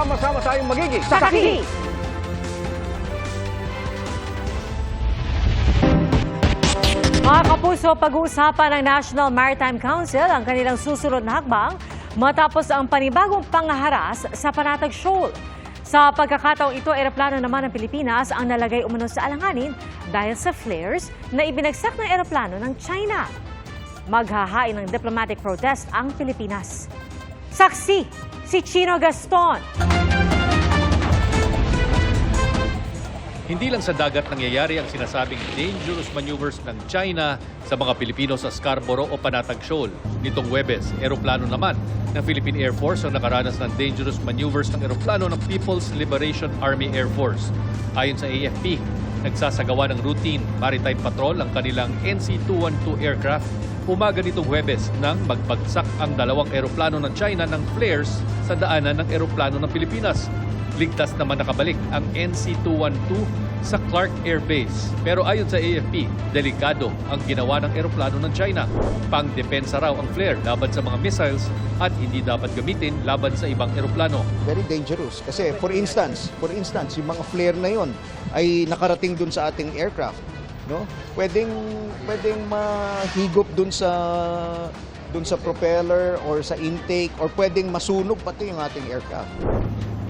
Sama-sama tayong magiging Saksi! Mga kapuso, pag-uusapan ng National Maritime Council ang kanilang susunod na hakbang matapos ang panibagong pangaharas sa Panatag Shoal. Sa pagkakataong ito, eroplano naman ng Pilipinas ang nalagay umano sa alanganin dahil sa flares na ibinagsak ng eroplano ng China. Maghahain ng diplomatic protest ang Pilipinas. Saksi, si Chino Gaston. Hindi lang sa dagat nangyayari ang sinasabing dangerous maneuvers ng China sa mga Pilipino sa Scarborough o Panatag Shoal. Nitong Webes, eroplano naman ng Philippine Air Force ang nakaranas ng dangerous maneuvers ng eroplano ng People's Liberation Army Air Force. Ayon sa AFP, nagsasagawa ng routine maritime patrol ang kanilang NC-212 aircraft umaga nitong Huwebes nang magbagsak ang dalawang eroplano ng China ng flares sa daanan ng eroplano ng Pilipinas. Ligtas naman nakabalik ang NC-212 sa Clark Air Base. Pero ayon sa AFP, delikado ang ginawa ng eroplano ng China. Pang-depensa raw ang flare laban sa mga missiles at hindi dapat gamitin laban sa ibang eroplano. very dangerous. Kasi for instance, for instance, yung mga flare na yon ay nakarating dun sa ating aircraft. No? Pwedeng, pwedeng mahigop dun sa dun sa propeller or sa intake or pwedeng masunog pati yung ating aircraft.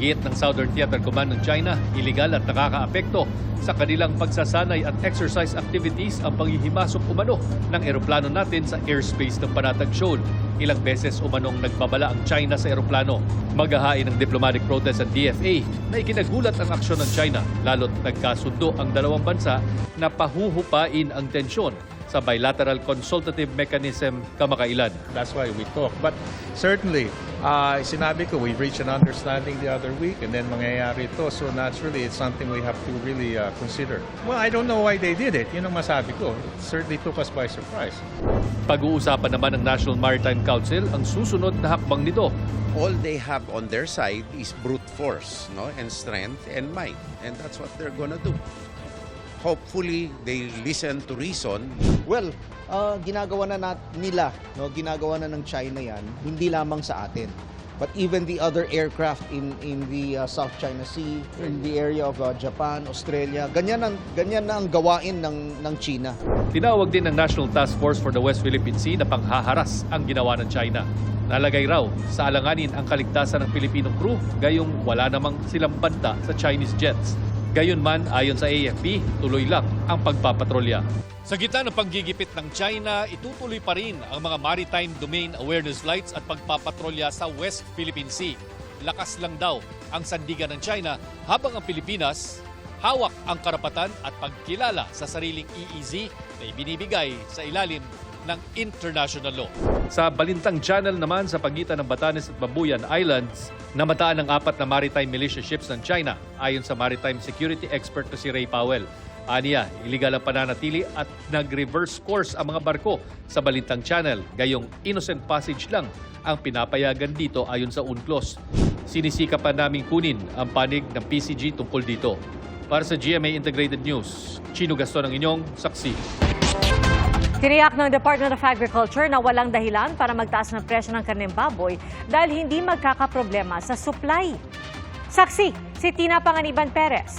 Giit ng Southern Theater Command ng China, iligal at nakakaapekto sa kanilang pagsasanay at exercise activities ang panghihimasok umano ng eroplano natin sa airspace ng Panatag Shoal. Ilang beses umanong nagbabala ang China sa eroplano. Maghahain ng diplomatic protest ang DFA na ikinagulat ang aksyon ng China lalo't nagkasundo ang dalawang bansa na pahuhupain ang tensyon sa bilateral consultative mechanism kamakailan. That's why we talk. But certainly, uh, sinabi ko, we reached an understanding the other week and then mangyayari ito. So naturally, it's something we have to really uh, consider. Well, I don't know why they did it. Yun ang masabi ko. It certainly took us by surprise. Pag-uusapan naman ng National Maritime Council ang susunod na hakbang nito all they have on their side is brute force no and strength and might and that's what they're gonna do hopefully they listen to reason Well, ah, ginagawa na nat- nila, no, ginagawa na ng China 'yan, hindi lamang sa atin. But even the other aircraft in in the ah, South China Sea, in the area of ah, Japan, Australia, ganyan ang ganyan na ang gawain ng ng China. Tinawag din ng National Task Force for the West Philippine Sea na panghaharas ang ginawa ng China. Nalagay raw sa alanganin ang kaligtasan ng Pilipinong crew gayong wala namang silang banta sa Chinese jets. Gayon man, ayon sa AFP, tuloy lang ang pagpapatrolya. Sa gitna ng panggigipit ng China, itutuloy pa rin ang mga maritime domain awareness flights at pagpapatrolya sa West Philippine Sea. Lakas lang daw ang sandigan ng China habang ang Pilipinas hawak ang karapatan at pagkilala sa sariling EEZ na ibinibigay sa ilalim ng international law. Sa Balintang Channel naman sa pagitan ng Batanes at Babuyan Islands, namataan ng apat na maritime militia ships ng China ayon sa maritime security expert na si Ray Powell. Aniya, iligal ang pananatili at nag-reverse course ang mga barko sa Balintang Channel. Gayong innocent passage lang ang pinapayagan dito ayon sa UNCLOS. Sinisika pa naming kunin ang panig ng PCG tungkol dito. Para sa GMA Integrated News, Chino Gaston ang inyong saksi. Tiniyak ng Department of Agriculture na walang dahilan para magtaas ng presyo ng karneng baboy dahil hindi magkakaproblema sa supply. Saksi, si Tina Panganiban Perez.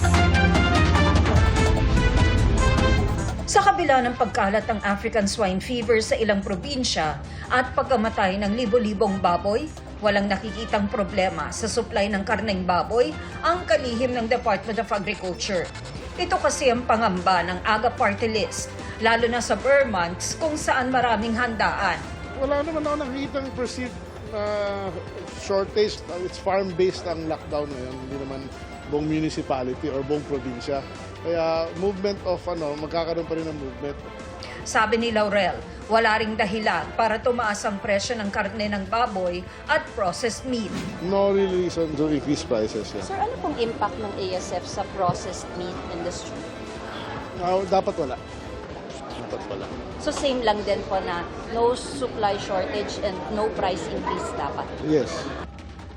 Sa kabila ng pagkalat ng African swine fever sa ilang probinsya at pagkamatay ng libo-libong baboy, walang nakikitang problema sa supply ng karneng baboy ang kalihim ng Department of Agriculture. Ito kasi ang pangamba ng AGA Party List, lalo na sa Burr months kung saan maraming handaan. wala naman ako nakikitang perceived na shortage. It's farm-based ang lockdown ngayon. Hindi naman buong municipality or buong probinsya. Kaya movement of ano, magkakaroon pa rin ng movement. Sabi ni Laurel, wala ring dahilan para tumaas ang presyo ng karne ng baboy at processed meat. No real reason to increase prices. Yeah. Sir, ano pong impact ng ASF sa processed meat industry? Ah, dapat wala. Dapat wala. So same lang din po na no supply shortage and no price increase dapat. Yes.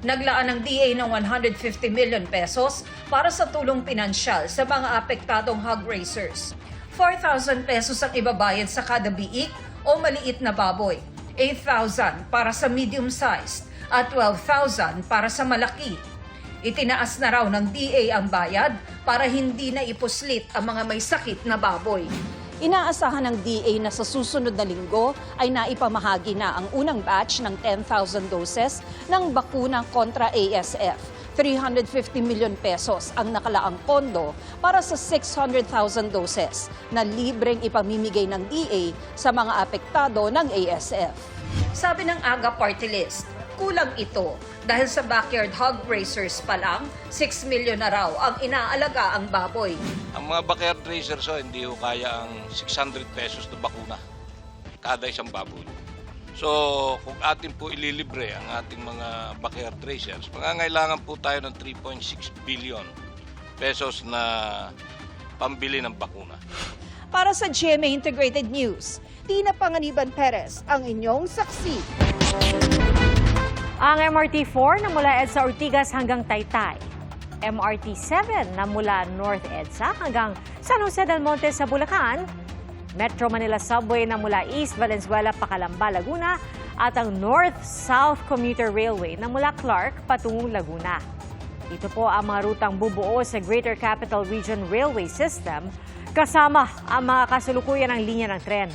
Naglaan ng DA ng 150 million pesos para sa tulong pinansyal sa mga apektadong hog raisers. 4,000 pesos ang ibabayad sa kada biik o maliit na baboy. 8,000 para sa medium-sized at 12,000 para sa malaki. Itinaas na raw ng DA ang bayad para hindi na ipuslit ang mga may sakit na baboy. Inaasahan ng DA na sa susunod na linggo ay naipamahagi na ang unang batch ng 10,000 doses ng bakuna kontra ASF. 350 milyon pesos ang nakalaang pondo para sa 600,000 doses na libreng ipamimigay ng DA sa mga apektado ng ASF. Sabi ng AGA Party List, kulang ito dahil sa backyard hog raisers pa lang, 6 milyon na raw ang inaalaga ang baboy. Ang mga backyard racers oh, hindi ho kaya ang 600 pesos na bakuna kada isang baboy. So, kung atin po ililibre ang ating mga backyard racers, mangangailangan po tayo ng 3.6 billion pesos na pambili ng bakuna. Para sa GMA Integrated News, Tina Panganiban Perez, ang inyong saksi. Ang MRT-4 na mula EDSA Ortigas hanggang Taytay. MRT-7 na mula North EDSA hanggang San Jose del Monte sa Bulacan. Metro Manila Subway na mula East Valenzuela, Pacalamba, Laguna. At ang North-South Commuter Railway na mula Clark patungong Laguna. Ito po ang mga rutang bubuo sa Greater Capital Region Railway System kasama ang mga kasulukuyan ng linya ng tren.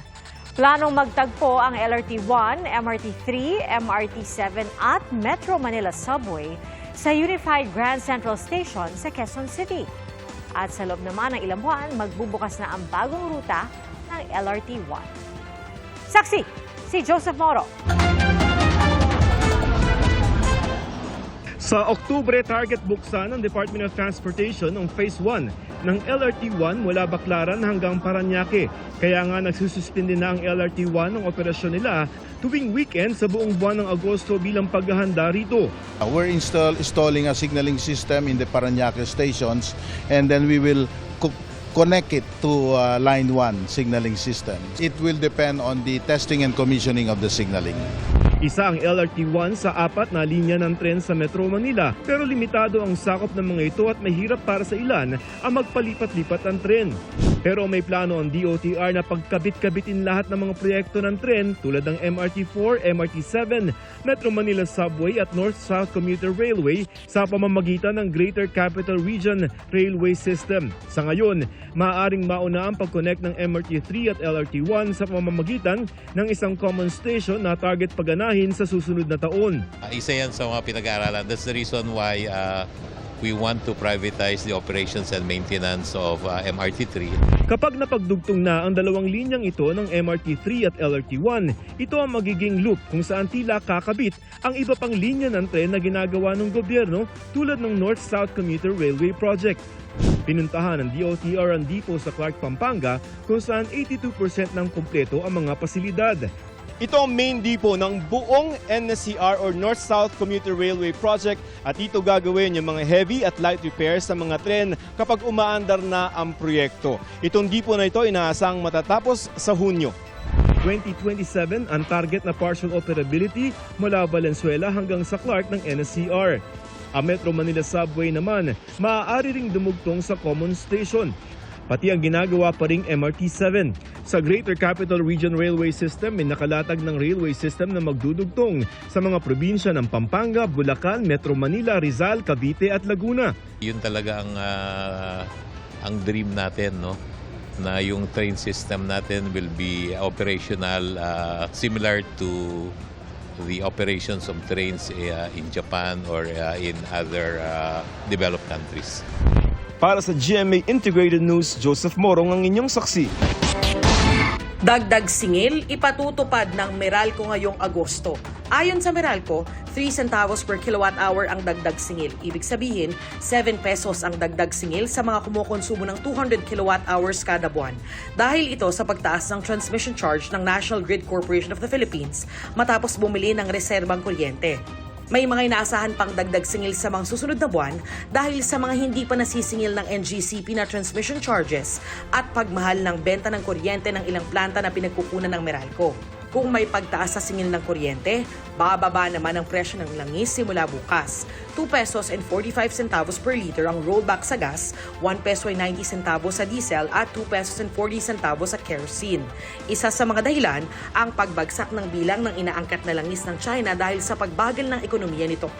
Planong magtagpo ang LRT-1, MRT-3, MRT-7 at Metro Manila Subway sa Unified Grand Central Station sa Quezon City. At sa loob naman ng ilang buwan, magbubukas na ang bagong ruta ng LRT-1. Saksi, si Joseph Moro. Sa Oktubre, target buksan ng Department of Transportation ang Phase 1 ng LRT-1 mula Baclaran hanggang Paranaque. Kaya nga nagsususpindi na ang LRT-1 ng operasyon nila tuwing weekend sa buong buwan ng Agosto bilang paghahanda rito. Uh, We're install, installing a signaling system in the Paranaque stations and then we will co- connect it to uh, line 1 signaling system. It will depend on the testing and commissioning of the signaling. Isa ang LRT-1 sa apat na linya ng tren sa Metro Manila pero limitado ang sakop ng mga ito at mahirap para sa ilan ang magpalipat-lipat ang tren. Pero may plano ang DOTR na pagkabit-kabitin lahat ng mga proyekto ng tren tulad ng MRT-4, MRT-7, Metro Manila Subway at North-South Commuter Railway sa pamamagitan ng Greater Capital Region Railway System. Sa ngayon, maaaring mauna ang pag-connect ng MRT-3 at LRT-1 sa pamamagitan ng isang common station na target paganahin sa susunod na taon. Uh, isa yan sa mga pinag-aaralan. That's the reason why uh, we want to privatize the operations and maintenance of uh, MRT3. Kapag napagdugtong na ang dalawang linyang ito ng MRT3 at LRT1, ito ang magiging loop kung saan tila kakabit ang iba pang linya ng tren na ginagawa ng gobyerno tulad ng North-South Commuter Railway Project. Pinuntahan ng DOTR ang depot sa Clark, Pampanga kung saan 82% ng kumpleto ang mga pasilidad. Ito ang main depot ng buong NSCR or North-South Commuter Railway Project at dito gagawin yung mga heavy at light repairs sa mga tren kapag umaandar na ang proyekto. Itong depot na ito inaasang matatapos sa Hunyo. 2027 ang target na partial operability mula Valenzuela hanggang sa Clark ng NSCR. Ang Metro Manila Subway naman maaari ring dumugtong sa common station pati ang ginagawa pa ring MRT-7. Sa Greater Capital Region Railway System, may nakalatag ng railway system na magdudugtong sa mga probinsya ng Pampanga, Bulacan, Metro Manila, Rizal, Cavite at Laguna. Yun talaga ang, uh, ang dream natin, no? na yung train system natin will be operational uh, similar to the operations of trains uh, in Japan or uh, in other uh, developed countries. Para sa GMA Integrated News, Joseph Morong ang inyong saksi. Dagdag singil, ipatutupad ng Meralco ngayong Agosto. Ayon sa Meralco, 3 centavos per kilowatt hour ang dagdag singil. Ibig sabihin, 7 pesos ang dagdag singil sa mga kumukonsumo ng 200 kilowatt hours kada buwan. Dahil ito sa pagtaas ng transmission charge ng National Grid Corporation of the Philippines matapos bumili ng reserbang kuryente. May mga inaasahan pang dagdag singil sa mga susunod na buwan dahil sa mga hindi pa nasisingil ng NGCP na transmission charges at pagmahal ng benta ng kuryente ng ilang planta na pinagkukunan ng Meralco. Kung may pagtaas sa singil ng kuryente, bababa naman ang presyo ng langis simula bukas. 2 pesos and 45 centavos per liter ang rollback sa gas, 1 peso and 90 centavos sa diesel at 2 pesos and 40 centavos sa kerosene. Isa sa mga dahilan ang pagbagsak ng bilang ng inaangkat na langis ng China dahil sa pagbagal ng ekonomiya nito.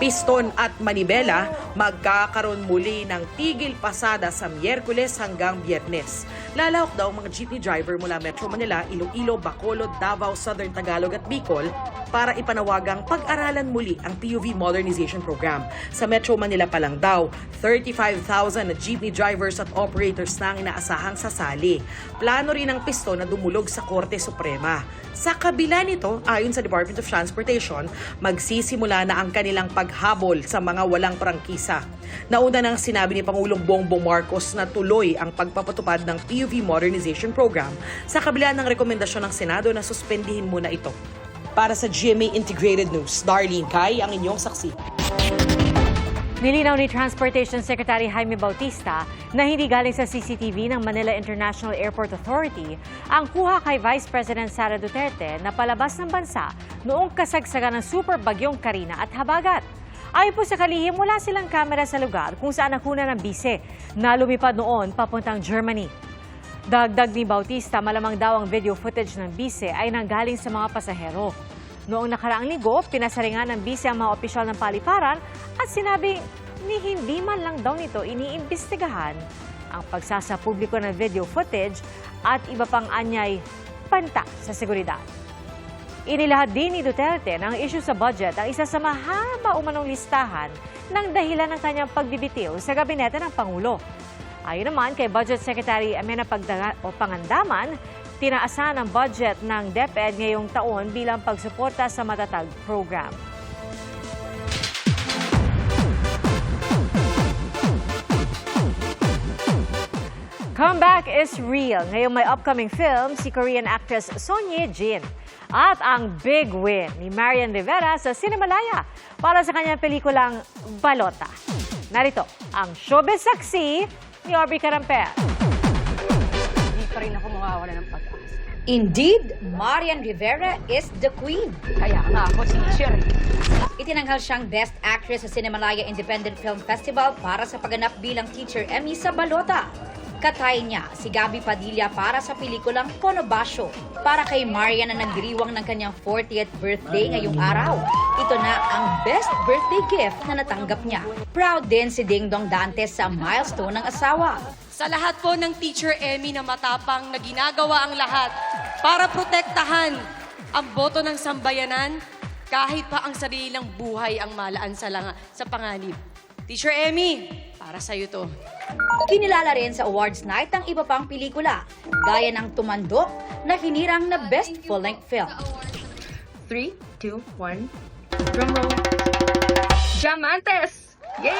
Piston at Manibela magkakaroon muli ng tigil pasada sa Miyerkules hanggang Biyernes. Lalawak daw mga jeepney driver mula Metro Manila, Iloilo, Bacolod, Davao, Southern Tagalog at Bicol para ipanawagang pag-aralan muli ang PUV Modernization Program. Sa Metro Manila pa lang daw, 35,000 na jeepney drivers at operators na ang inaasahang sasali. Plano rin ng piston na dumulog sa Korte Suprema. Sa kabila nito, ayon sa Department of Transportation, magsisimula na ang kanilang paghabol sa mga walang prangkisa. Nauna nang sinabi ni Pangulong Bongbong Marcos na tuloy ang pagpapatupad ng PUV Modernization Program sa kabila ng rekomendasyon ng Senado na suspendihin muna ito. Para sa GMA Integrated News, Darlene Kai ang inyong saksi. Nilinaw ni Transportation Secretary Jaime Bautista na hindi galing sa CCTV ng Manila International Airport Authority ang kuha kay Vice President Sara Duterte na palabas ng bansa noong kasagsagan ng super bagyong Karina at Habagat. Ayon po sa kalihim, wala silang kamera sa lugar kung saan nakuna ng bise na lumipad noon papuntang Germany. Dagdag ni Bautista, malamang daw ang video footage ng bise ay nanggaling sa mga pasahero. Noong nakaraang linggo, pinasaringan ng bise ang mga opisyal ng paliparan at sinabi ni hindi man lang daw nito iniimbestigahan ang pagsasapubliko ng video footage at iba pang anyay panta sa seguridad. Inilahad din ni Duterte ang issue sa budget ang isa sa mahaba umanong listahan ng dahilan ng kanyang pagbibitiw sa gabinete ng Pangulo. Ayon naman kay Budget Secretary Amena Pagdaga o Pangandaman, tinaasan ang budget ng DepEd ngayong taon bilang pagsuporta sa matatag program. Comeback is real. Ngayong may upcoming film si Korean actress Son Ye Jin. At ang big win ni Marian Rivera sa Cinemalaya para sa kanyang pelikulang Balota. Narito ang showbiz saksi ni Aubrey Carampel. Hindi pa rin ako mawawala ng pag-asa. Indeed, Marian Rivera is the queen. Kaya nga ako sincere. Itinanghal siyang Best Actress sa Cinemalaya Independent Film Festival para sa pagganap bilang Teacher Emmy sa Balota. Katay niya si Gabby Padilla para sa pelikulang Conobasio para kay Marian na nagdiriwang ng kanyang 40th birthday ngayong araw. Ito na ang best birthday gift na natanggap niya. Proud din si Ding Dong Dantes sa milestone ng asawa. Sa lahat po ng Teacher Emmy na matapang na ginagawa ang lahat para protektahan ang boto ng sambayanan kahit pa ang sarilang buhay ang malaan sa, langa, sa panganib. Teacher Emmy, para sa'yo to. Kinilala rin sa awards night ang iba pang pelikula, gaya ng Tumandok na hinirang na best full-length film. 3, 2, 1. Drum roll. Diamantes! Yay!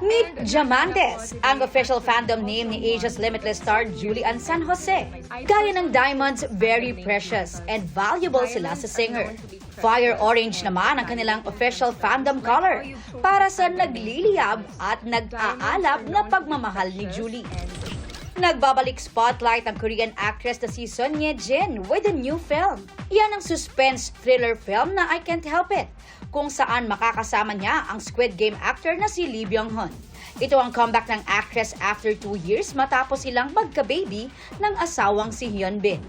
Meet Diamantes, ang official fandom name ni Asia's Limitless star Julian San Jose. Gaya ng diamonds, very precious and valuable sila sa singer. Fire orange naman ang kanilang official fandom color para sa nagliliyab at nag-aalab na pagmamahal ni Julie. Nagbabalik spotlight ang Korean actress na si Son Ye Jin with a new film. Yan ang suspense thriller film na I Can't Help It, kung saan makakasama niya ang Squid Game actor na si Lee Byung-hun. Ito ang comeback ng actress after two years matapos silang magka-baby ng asawang si Hyun Bin.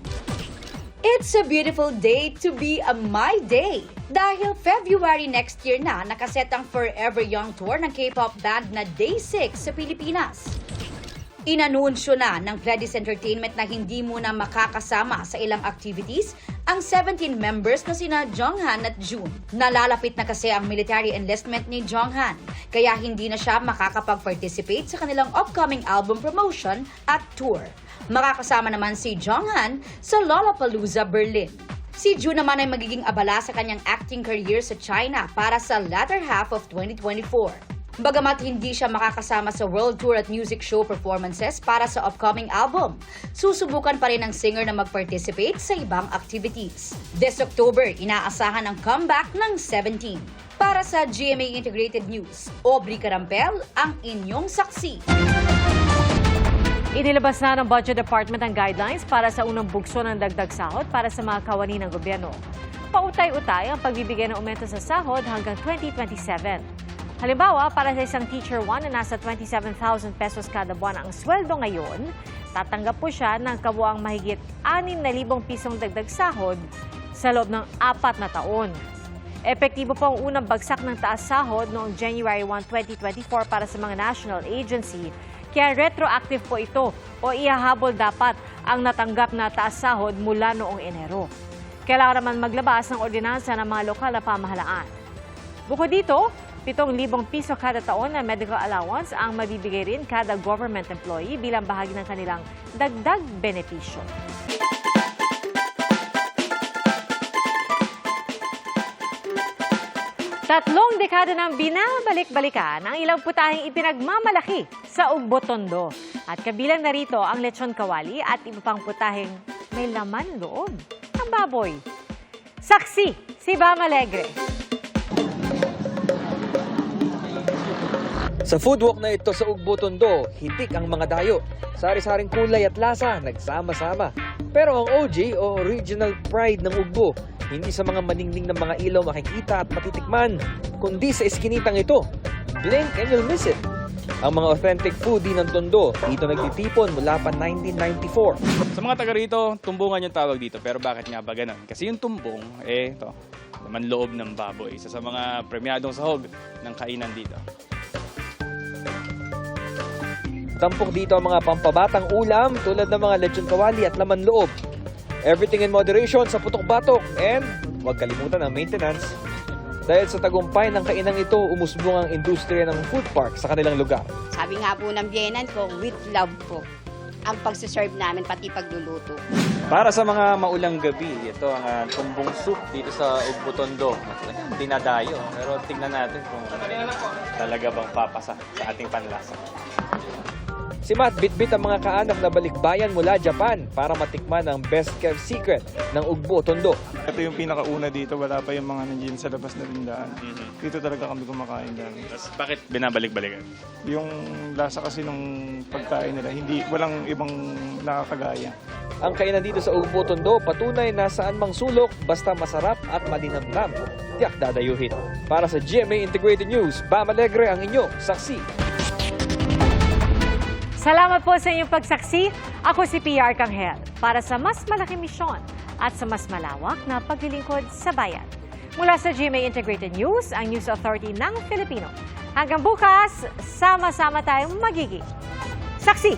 It's a beautiful day to be a My Day. Dahil February next year na nakaset ang Forever Young Tour ng K-pop band na Day 6 sa Pilipinas. Inanunsyo na ng Pledis Entertainment na hindi muna makakasama sa ilang activities ang 17 members na sina Jonghan at June. Nalalapit na kasi ang military enlistment ni Jonghan, kaya hindi na siya makakapag-participate sa kanilang upcoming album promotion at tour. Makakasama naman si Jonghan sa Lollapalooza Berlin. Si June naman ay magiging abala sa kanyang acting career sa China para sa latter half of 2024. Bagamat hindi siya makakasama sa world tour at music show performances para sa upcoming album, susubukan pa rin ng singer na mag-participate sa ibang activities. This October, inaasahan ang comeback ng 17. Para sa GMA Integrated News, Aubrey Carampel, ang inyong saksi. Inilabas na ng Budget Department ang guidelines para sa unang bugso ng dagdag sahod para sa mga kawani ng gobyerno. Pautay-utay ang pagbibigay ng aumento sa sahod hanggang 2027. Halimbawa, para sa isang teacher 1 na nasa 27,000 pesos kada buwan ang sweldo ngayon, tatanggap po siya ng kabuang mahigit 6,000 pisong dagdag sahod sa loob ng apat na taon. Epektibo po ang unang bagsak ng taas sahod noong January 1, 2024 para sa mga national agency. Kaya retroactive po ito o ihahabol dapat ang natanggap na taas sahod mula noong Enero. Kailangan naman maglabas ng ordinansa ng mga lokal na pamahalaan. Bukod dito, 7,000 piso kada taon na medical allowance ang mabibigay rin kada government employee bilang bahagi ng kanilang dagdag benepisyo. Tatlong dekada nang binabalik-balikan ang ilang putahing ipinagmamalaki sa Ugbo Tondo. At kabilang narito ang lechon kawali at iba pang putahing may laman loob ng baboy. Saksi, si Bam Alegre. Sa food walk na ito sa Ugbo hitik ang mga dayo. Sari-saring kulay at lasa, nagsama-sama. Pero ang OG o original pride ng Ugbo, hindi sa mga maningning ng mga ilaw makikita at matitikman, kundi sa iskinitang ito. Blink and you'll miss it. Ang mga authentic foodie ng Tondo, dito nagtitipon mula pa 1994. Sa mga taga rito, tumbungan yung tawag dito. Pero bakit nga ba ganun? Kasi yung tumbong, eh, ito, naman loob ng baboy. Isa sa mga premyadong sahog ng kainan dito. Tampok dito ang mga pampabatang ulam tulad ng mga lechon kawali at laman loob. Everything in moderation sa putok-batok and huwag kalimutan ang maintenance. Dahil sa tagumpay ng kainang ito, umusbong ang industriya ng food park sa kanilang lugar. Sabi nga po ng biyenan ko, with love po ang pagsiserve namin, pati pagluluto. Para sa mga maulang gabi, ito ang ah, tumbong soup dito sa Ugbutondo. Dinadayo. Pero tingnan natin kung talaga bang papasa sa ating panlasa. Si Matt bitbit ang mga kaanak na balikbayan mula Japan para matikman ang best kept secret ng Ugbo Tondo. Ito yung pinakauna dito, wala pa yung mga nandiyan sa labas na tindahan. Dito talaga kami kumakain dami. Tapos bakit binabalik-balikan? Yung lasa kasi nung pagkain nila, hindi walang ibang nakakagaya. Ang kainan dito sa Ugbo Tondo patunay na saan mang sulok basta masarap at malinamnam. Tiyak dadayuhin. Para sa GMA Integrated News, Bam Alegre ang inyong saksi. Salamat po sa inyong pagsaksi. Ako si PR Kanghel para sa mas malaking misyon at sa mas malawak na paglilingkod sa bayan. Mula sa GMA Integrated News, ang News Authority ng Filipino. Hanggang bukas, sama-sama tayong magiging saksi.